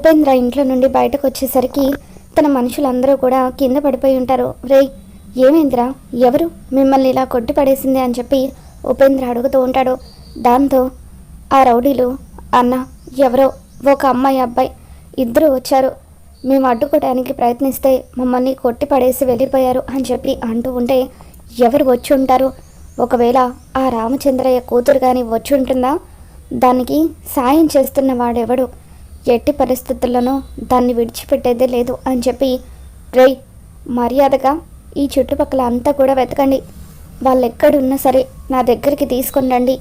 ఉపేంద్ర ఇంట్లో నుండి బయటకు వచ్చేసరికి తన మనుషులందరూ కూడా కింద పడిపోయి ఉంటారు. రేయ్ ఏమైందిరా? ఎవరు? మిమ్మల్ని ఇలా కొట్టి పడేసింది అని చెప్పి ఉపేంద్ర అడుగుతూ ఉంటాడు. దాంతో ఆ రౌడీలు అన్న ఎవరో? ఒక అమ్మాయి అబ్బాయి ఇద్దరు వచ్చారు. మేము అడ్డుకోవడానికి ప్రయత్నిస్తే మమ్మల్ని కొట్టి పడేసి వెళ్ళిపోయారు అని చెప్పి అంటూ ఉంటే ఎవరు వచ్చి ఉంటారు? ఒకవేళ ఆ రామచంద్రయ్య కూతురు కానీ వచ్చి ఉంటుందా? దానికి సాయం చేస్తున్న వాడెవడు? ఎట్టి పరిస్థితుల్లోనూ దాన్ని విడిచిపెట్టేదే లేదు అని చెప్పి రై మర్యాదగా ఈ చుట్టుపక్కల అంతా కూడా వెతకండి. వాళ్ళు ఎక్కడున్నా సరే నా దగ్గరికి తీసుకుని రండి.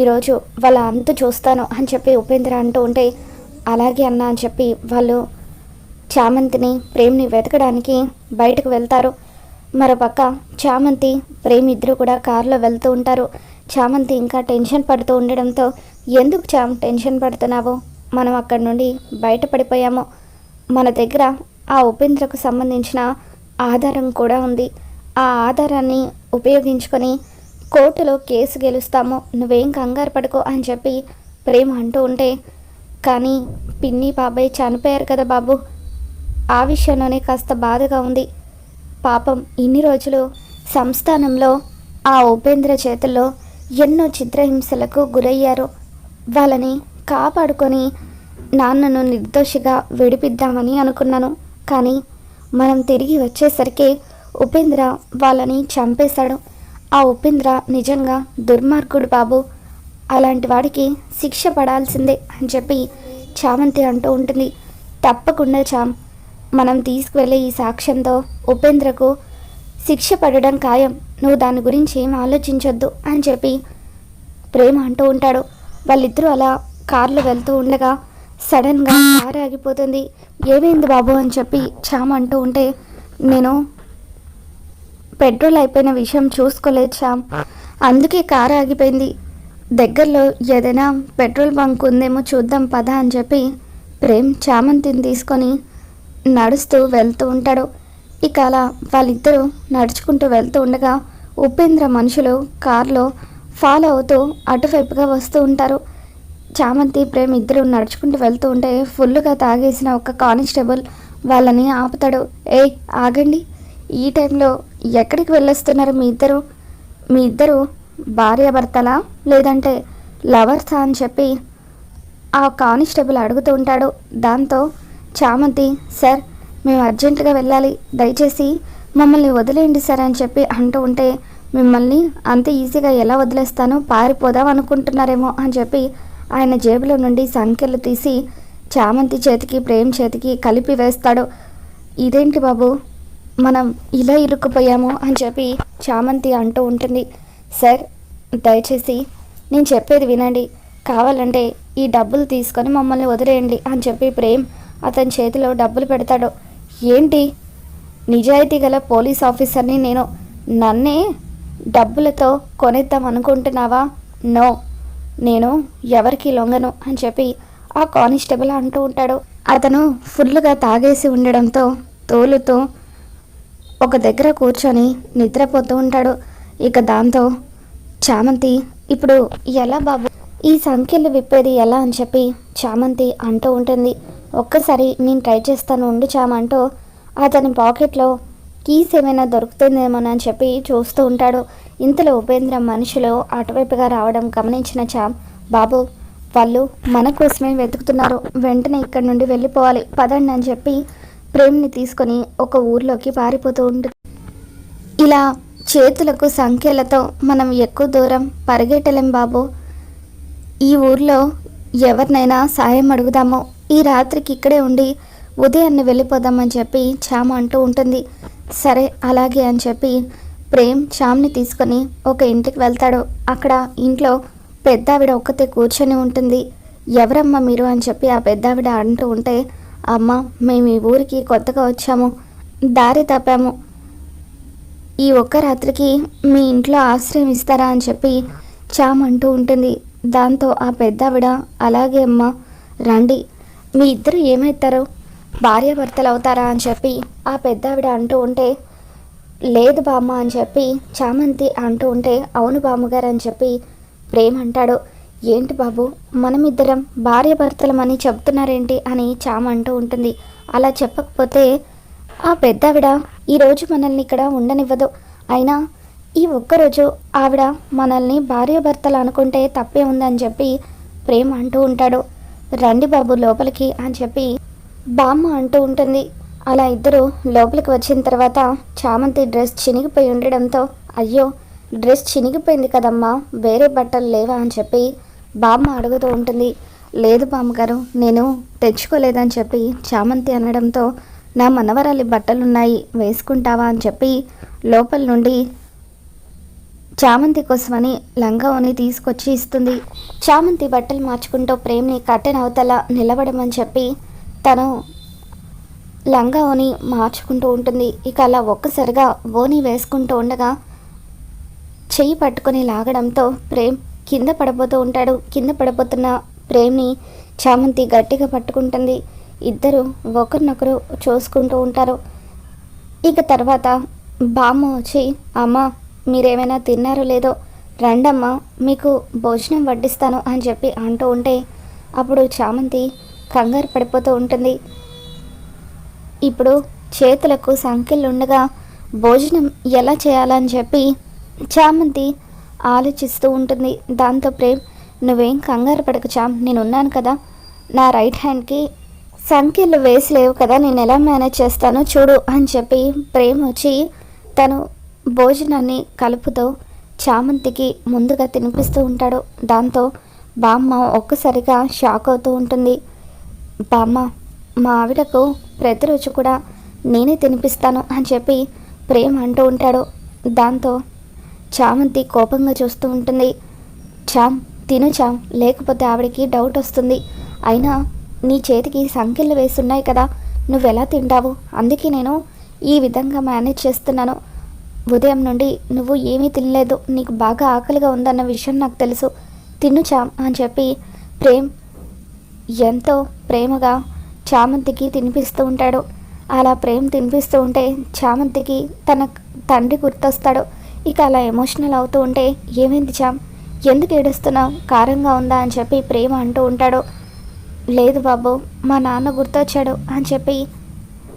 ఈరోజు వాళ్ళ అంతు చూస్తాను అని చెప్పి ఉపేంద్ర అంటూ ఉంటే అలాగే అన్న అని చెప్పి వాళ్ళు చామంతిని ప్రేమ్ని వెతకడానికి బయటకు వెళ్తారు. మరోపక్క చామంతి ప్రేమ్ ఇద్దరు కూడా కారులో వెళ్తూ ఉంటారు. చామంతి ఇంకా టెన్షన్ పడుతూ ఉండడంతో ఎందుకు చామ్ టెన్షన్ పడుతున్నావు? మనం అక్కడి నుండి బయటపడిపోయాము. మన దగ్గర ఆ ఉపేంద్రకు సంబంధించిన ఆధారం కూడా ఉంది. ఆ ఆధారాన్ని ఉపయోగించుకొని కోర్టులో కేసు గెలుస్తాము. నువ్వేం కంగారు పడుకో అని చెప్పి ప్రేమ అంటూ ఉంటే కానీ పిన్ని బాబాయ్ చనిపోయారు కదా బాబు. ఆ విషయంలోనే కాస్త బాధగా ఉంది. పాపం ఇన్ని రోజులు సంస్థానంలో ఆ ఉపేంద్ర చేతుల్లో ఎన్నో చిత్రహింసలకు గురయ్యారు. వాళ్ళని కాపాడుకొని నాన్నను నిర్దోషిగా విడిపిద్దామని అనుకున్నాను. కానీ మనం తిరిగి వచ్చేసరికి ఉపేంద్ర వాళ్ళని చంపేశాడు. ఆ ఉపేంద్ర నిజంగా దుర్మార్గుడు బాబు. అలాంటి వాడికి శిక్ష పడాల్సిందే అని చెప్పి చామంతి అంటూ ఉంటుంది. తప్పకుండా చామ్. మనం తీసుకువెళ్ళే ఈ సాక్ష్యంతో ఉపేంద్రకు శిక్ష పడడం ఖాయం. నువ్వు దాని గురించి ఏం ఆలోచించొద్దు అని చెప్పి ప్రేమ అంటూ ఉంటాడు. వాళ్ళిద్దరూ అలా కార్లో వెళ్తూ ఉండగా సడన్గా కారు ఆగిపోతుంది. ఏమైంది బాబు? అని చెప్పి చామ్ అంటూ ఉంటే నేను పెట్రోల్ అయిపోయిన విషయం చూసుకోలేదు చామ్ అందుకే కారు ఆగిపోయింది. దగ్గరలో ఏదైనా పెట్రోల్ బంక్ ఉందేమో చూద్దాం పద అని చెప్పి ప్రేమ్ చామంతిని తీసుకొని నడుస్తూ వెళ్తూ ఉంటాడు. ఇక అలా వాళ్ళిద్దరూ నడుచుకుంటూ వెళ్తూ ఉండగా ఉపేంద్ర మనుషులు కారులో ఫాలో అవుతూ అటువైపుగా వస్తూ ఉంటారు. చామంతి ప్రేమ్ ఇద్దరు నడుచుకుంటూ వెళ్తూ ఉంటే ఫుల్గా తాగేసిన ఒక కానిస్టేబుల్ వాళ్ళని ఆపుతాడు. ఏ ఆగండి. ఈ టైంలో ఎక్కడికి వెళ్ళొస్తున్నారు మీ ఇద్దరు? మీ ఇద్దరు భార్యాభర్తలా? లేదంటే లవర్సా? అని చెప్పి ఆ కానిస్టేబుల్ అడుగుతూ ఉంటాడు. దాంతో చామంతి సార్ మేము అర్జెంటుగా వెళ్ళాలి. దయచేసి మమ్మల్ని వదిలేయండి సార్ అని చెప్పి అంటూ ఉంటే మిమ్మల్ని అంత ఈజీగా ఎలా వదిలేస్తాను పారిపోదాం అనుకుంటున్నారేమో అని చెప్పి ఆయన జేబులో నుండి సంఖ్యలు తీసి చామంతి చేతికి ప్రేమ్ చేతికి కలిపి వేస్తాడు. ఇదేంటి బాబు? మనం ఇలా ఇరుక్కుపోయాము అని చెప్పి చామంతి అంటూ ఉంటుంది. సార్ దయచేసి నేను చెప్పేది వినండి. కావాలంటే ఈ డబ్బులు తీసుకొని మమ్మల్ని వదిలేయండి అని చెప్పి ప్రేమ్ అతని చేతిలో డబ్బులు పెడతాడు. ఏంటి? నిజాయితీ గల పోలీస్ ఆఫీసర్ని నేను నన్నే డబ్బులతో కొనేద్దాం అనుకుంటున్నావా? నో. నేను ఎవరికి లొంగను అని చెప్పి ఆ కానిస్టేబుల్ అంటూ ఉంటాడు. అతను ఫుల్గా తాగేసి ఉండడంతో తోలుతూ ఒక దగ్గర కూర్చొని నిద్రపోతూ ఉంటాడు. ఇక దాంతో చామంతి ఇప్పుడు ఎలా బాబు? ఈ సంఖ్యలు విప్పేది ఎలా అని చెప్పి చామంతి అంటూ ఉంటుంది. ఒక్కసారి నేను ట్రై చేస్తాను ఉండు చామంటూ అతని పాకెట్లో కీస్ ఏమైనా దొరుకుతుందేమోనని చెప్పి చూస్తూ ఉంటాడు. ఇంతలో ఉపేంద్ర మనుషులు అటువైపుగా రావడం గమనించిన చామ్ బాబు వాళ్ళు మన కోసమే వెతుకుతున్నారు. వెంటనే ఇక్కడి నుండి వెళ్ళిపోవాలి. పదండి అని చెప్పి ప్రేమ్ని తీసుకొని ఒక ఊర్లోకి పారిపోతూ ఉంటుంది ఇలా చేతులకు సంఖ్యలతో మనం ఎక్కువ దూరం పరిగెట్టలేం బాబు. ఈ ఊర్లో ఎవరినైనా సాయం అడుగుదాము. ఈ రాత్రికి ఇక్కడే ఉండి ఉదయాన్నే వెళ్ళిపోదామని చెప్పి చామ అంటూ ఉంటుంది. సరే అలాగే అని చెప్పి ప్రేమ్ చామ్ని తీసుకొని ఒక ఇంటికి వెళ్తాడు. అక్కడ ఇంట్లో పెద్దావిడ ఒక్కతే కూర్చొని ఉంటుంది. ఎవరమ్మా మీరు? అని చెప్పి ఆ పెద్దావిడ అంటూ ఉంటే అమ్మ మేము ఈ ఊరికి కొత్తగా వచ్చాము. దారి తప్పాము. ఈ ఒక్క రాత్రికి మీ ఇంట్లో ఆశ్రయం ఇస్తారా? అని చెప్పి చామ్ అంటూ ఉంటుంది. దాంతో ఆ పెద్దావిడ అలాగే అమ్మ రండి. మీ ఇద్దరు ఏమవుతారో భార్యాభర్తలు అవుతారా అని చెప్పి ఆ పెద్దావిడ అంటూ ఉంటే లేదు బామ్మ అని చెప్పి చామంతి అంటూ ఉంటే అవును బామ్మగారు అని చెప్పి ప్రేమ్ అంటాడు. ఏంటి బాబు మనమిద్దరం భార్యాభర్తలమని చెప్తున్నారేంటి అని చామ అంటూ ఉంటుంది. అలా చెప్పకపోతే ఆ పెద్దావిడ ఈరోజు మనల్ని ఇక్కడ ఉండనివ్వదు. అయినా ఈ ఒక్కరోజు ఆవిడ మనల్ని భార్యాభర్తలు అనుకుంటే తప్పే ఉందని చెప్పి ప్రేమ అంటూ ఉంటాడు. రండి బాబు లోపలికి అని చెప్పి బామ్మ అంటూ ఉంటుంది. అలా ఇద్దరు లోపలికి వచ్చిన తర్వాత చామంతి డ్రెస్ చినిగిపోయి ఉండడంతో అయ్యో డ్రెస్ చినిగిపోయింది కదమ్మా వేరే బట్టలు లేవా అని చెప్పి బామ్మ అడుగుతూ ఉంటుంది. లేదు బామ్మగారు నేను తెచ్చుకోలేదని చెప్పి చామంతి అనడంతో నా మనవరాలి బట్టలున్నాయి వేసుకుంటావా అని చెప్పి లోపల నుండి చామంతి కోసమని లంగావని తీసుకొచ్చి ఇస్తుంది. చామంతి బట్టలు మార్చుకుంటూ ప్రేమ్ని కట్టెన అవతల నిలబడమని చెప్పి తను లంగా ఓని మార్చుకుంటూ ఉంటుంది. ఇక అలా ఒక్కసారిగా ఓని వేసుకుంటూ ఉండగా చెయ్యి పట్టుకొని లాగడంతో ప్రేమ్ కింద పడబోతూ ఉంటాడు. కింద పడబోతున్న ప్రేమ్ని చామంతి గట్టిగా పట్టుకుంటుంది. ఇద్దరు ఒకరినొకరు చూసుకుంటూ ఉంటారు. ఇక తర్వాత బామ్మ వచ్చి అమ్మ మీరేమైనా తిన్నారో లేదో రండమ్మ మీకు భోజనం వడ్డిస్తాను అని చెప్పి అంటూ ఉంటే అప్పుడు చామంతి కంగారు పడిపోతూ ఉంటుంది. ఇప్పుడు చేతులకు ఉండగా భోజనం ఎలా చేయాలని చెప్పి చామంతి ఆలోచిస్తూ ఉంటుంది. దాంతో ప్రేమ్ నువ్వేం కంగారు పడక చామ్ నేనున్నాను కదా. నా రైట్ హ్యాండ్కి సంఖ్యలు వేసలేవు కదా నేను ఎలా మేనేజ్ చేస్తానో చూడు అని చెప్పి ప్రేమ్ వచ్చి తను భోజనాన్ని కలుపుతూ చామంతికి ముందుగా తినిపిస్తూ ఉంటాడు. దాంతో బామ్మ ఒక్కసారిగా షాక్ అవుతూ ఉంటుంది. బామ్మ మా ఆవిడకు ప్రతిరోజు కూడా నేనే తినిపిస్తాను అని చెప్పి ప్రేమ్ అంటూ ఉంటాడు. దాంతో చామంతి కోపంగా చూస్తూ ఉంటుంది. చామ్ తిను చామ్ లేకపోతే ఆవిడకి డౌట్ వస్తుంది. అయినా నీ చేతికి సంఖ్యలు వేస్తున్నాయి కదా నువ్వెలా తింటావు? అందుకే నేను ఈ విధంగా మేనేజ్ చేస్తున్నాను. ఉదయం నుండి నువ్వు ఏమీ తినలేదు నీకు బాగా ఆకలిగా ఉందన్న విషయం నాకు తెలుసు. తిను చామ్ అని చెప్పి ప్రేమ్ ఎంతో ప్రేమగా చామంతికి తినిపిస్తూ ఉంటాడు. అలా ప్రేమ తినిపిస్తూ ఉంటే చామంతికి తన తండ్రి గుర్తొస్తాడు. ఇక అలా ఎమోషనల్ అవుతూ ఉంటే ఏమైంది చామ్? ఎందుకు ఏడుస్తున్నావు కారంగా ఉందా? అని చెప్పి ప్రేమ అంటూ ఉంటాడు. లేదు బాబు మా నాన్న గుర్తొచ్చాడు అని చెప్పి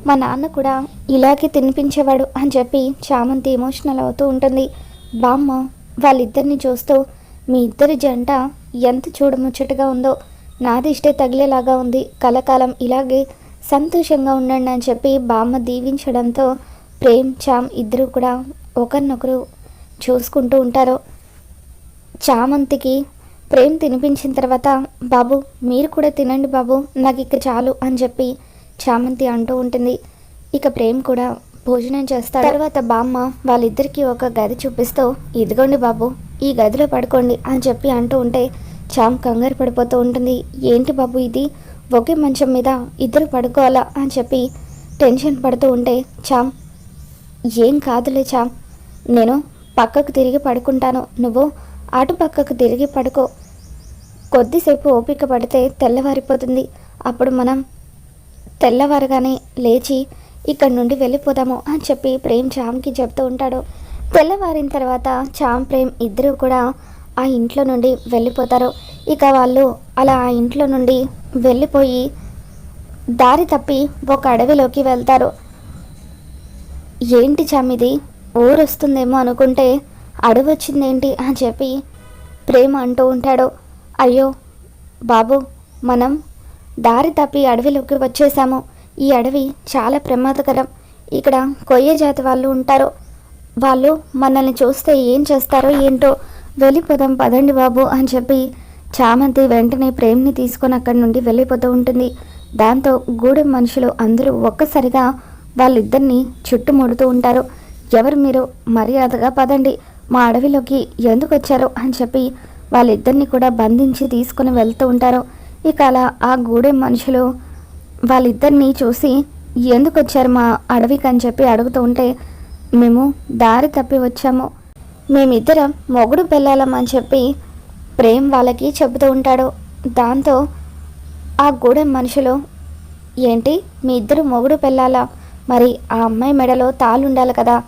మా నాన్న కూడా ఇలాగే తినిపించేవాడు అని చెప్పి చామంతి ఎమోషనల్ అవుతూ ఉంటుంది. బామ్మ వాళ్ళిద్దరిని చూస్తూ మీ ఇద్దరి జంట ఎంత చూడముచ్చటగా ఉందో నాదిష్టే తగిలేలాగా ఉంది. కలకాలం ఇలాగే సంతోషంగా ఉండండి అని చెప్పి బామ్మ దీవించడంతో ప్రేమ్ చామ్ ఇద్దరు కూడా ఒకరినొకరు చూసుకుంటూ ఉంటారు. చామంతికి ప్రేమ్ తినిపించిన తర్వాత బాబు మీరు కూడా తినండి బాబు నాకు ఇక చాలు అని చెప్పి చామంతి అంటూ ఉంటుంది. ఇక ప్రేమ్ కూడా భోజనం చేస్తారు. తర్వాత బామ్మ వాళ్ళిద్దరికీ ఒక గది చూపిస్తూ ఇదిగోండి బాబు ఈ గదిలో పడుకోండి అని చెప్పి అంటూ ఉంటే చామ్ కంగారు పడిపోతూ ఉంటుంది. ఏంటి బాబు ఇది? ఒకే మంచం మీద ఇద్దరు పడుకోవాలా అని చెప్పి టెన్షన్ పడుతూ ఉంటే చామ్ ఏం కాదులే చామ్ నేను పక్కకు తిరిగి పడుకుంటాను. నువ్వు అటు పక్కకు తిరిగి పడుకో. కొద్దిసేపు ఓపిక పడితే తెల్లవారిపోతుంది. అప్పుడు మనం తెల్లవారగానే లేచి ఇక్కడి నుండి వెళ్ళిపోదాము అని చెప్పి ప్రేమ్ చామ్కి చెప్తూ ఉంటాడు. తెల్లవారిన తర్వాత చామ్ ప్రేమ్ ఇద్దరు కూడా ఆ ఇంట్లో నుండి వెళ్ళిపోతారు. ఇక వాళ్ళు అలా ఆ ఇంట్లో నుండి వెళ్ళిపోయి దారి తప్పి ఒక అడవిలోకి వెళ్తారు. ఏంటి చమ్మిది ఊరు వస్తుందేమో అనుకుంటే అడవి వచ్చిందేంటి అని చెప్పి ప్రేమ అంటూ ఉంటాడు. అయ్యో బాబు మనం దారి తప్పి అడవిలోకి వచ్చేసాము. ఈ అడవి చాలా ప్రమాదకరం. ఇక్కడ కొయ్య జాతి వాళ్ళు ఉంటారు. వాళ్ళు మనల్ని చూస్తే ఏం చేస్తారో ఏంటో వెళ్ళిపోదాం పదండి బాబు అని చెప్పి చామంతి వెంటనే ప్రేమ్ని తీసుకొని అక్కడి నుండి వెళ్ళిపోతూ ఉంటుంది. దాంతో గూడెం మనుషులు అందరూ ఒక్కసారిగా వాళ్ళిద్దరిని చుట్టుముడుతూ ఉంటారు. ఎవరు మీరు? మర్యాదగా పదండి. మా అడవిలోకి ఎందుకు వచ్చారు? అని చెప్పి వాళ్ళిద్దరిని కూడా బంధించి తీసుకుని వెళ్తూ ఉంటారు. ఇక అలా ఆ గూడెం మనుషులు వాళ్ళిద్దరిని చూసి ఎందుకు వచ్చారు మా అడవికి? అని చెప్పి అడుగుతూ ఉంటే మేము దారి తప్పి వచ్చాము. మేమిద్దరం మొగుడు పెళ్ళాలం అని చెప్పి ప్రేమ్ వాళ్ళకి చెబుతూ ఉంటాడు. దాంతో ఆ గూడెం మనుషులు ఏంటి? మీ ఇద్దరు మొగుడు పెళ్ళాలా? మరి ఆ అమ్మాయి మెడలో తాళ్ళుండాలి కదా.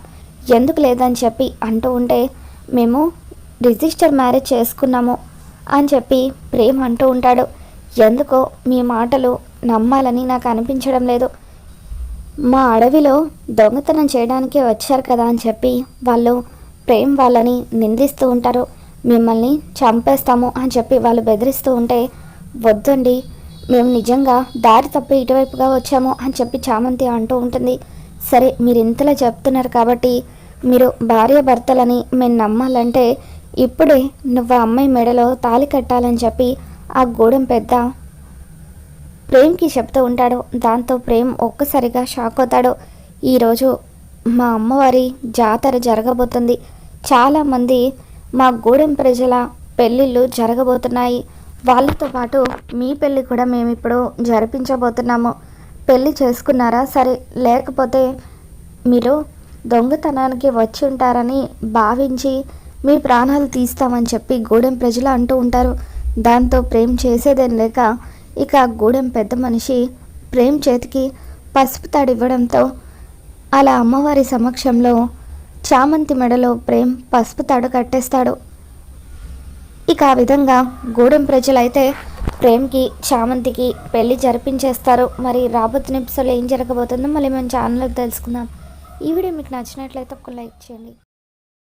ఎందుకు లేదని చెప్పి అంటూ ఉంటే మేము రిజిస్టర్ మ్యారేజ్ చేసుకున్నాము అని చెప్పి ప్రేమ్ అంటూ ఉంటాడు. ఎందుకో మీ మాటలు నమ్మాలని నాకు అనిపించడం లేదు. మా అడవిలో దొంగతనం చేయడానికే వచ్చారు కదా అని చెప్పి వాళ్ళు ప్రేమ్ వాళ్ళని నిందిస్తూ ఉంటారు. మిమ్మల్ని చంపేస్తాము అని చెప్పి వాళ్ళు బెదిరిస్తూ ఉంటే వద్దండి మేము నిజంగా దారి తప్పి ఇటువైపుగా వచ్చాము అని చెప్పి చామంతి అంటూ ఉంటుంది. సరే మీరు ఇంతలా చెప్తున్నారు కాబట్టి మీరు భార్య భర్తలని మేము నమ్మాలంటే ఇప్పుడే నువ్వు ఆ అమ్మాయి మెడలో తాళి కట్టాలని చెప్పి ఆ గూడెం పెద్ద ప్రేమ్కి చెప్తూ ఉంటాడు. దాంతో ప్రేమ్ ఒక్కసారిగా షాక్ అవుతాడు. ఈరోజు మా అమ్మవారి జాతర జరగబోతుంది. చాలామంది మా గూడెం ప్రజల పెళ్ళిళ్ళు జరగబోతున్నాయి. వాళ్ళతో పాటు మీ పెళ్ళి కూడా మేము ఇప్పుడు జరిపించబోతున్నాము. పెళ్ళి చేసుకున్నారా? సరే లేకపోతే మీరు దొంగతనానికి వచ్చి ఉంటారని భావించి మీ ప్రాణాలు తీస్తామని చెప్పి గూడెం ప్రజలు అంటూ ఉంటారు. దాంతో ప్రేమ్ చేసేదేం లేక ఇక గూడెం పెద్ద మనిషి ప్రేమ్ చేతికి పసుపు తాడు ఇవ్వడంతో అలా అమ్మవారి సమక్షంలో చామంతి మెడలో ప్రేమ్ పసుపు తాడు కట్టేస్తాడు. ఇక ఆ విధంగా గూడెం ప్రజలైతే ప్రేమ్కి చామంతికి పెళ్ళి జరిపించేస్తారు. మరి రాబోతున్న ఎపిసోడ్లో ఏం జరగబోతుందో మళ్ళీ మన ఛానల్లో తెలుసుకుందాం. ఈ వీడియో మీకు నచ్చినట్లయితే ఒక లైక్ చేయండి.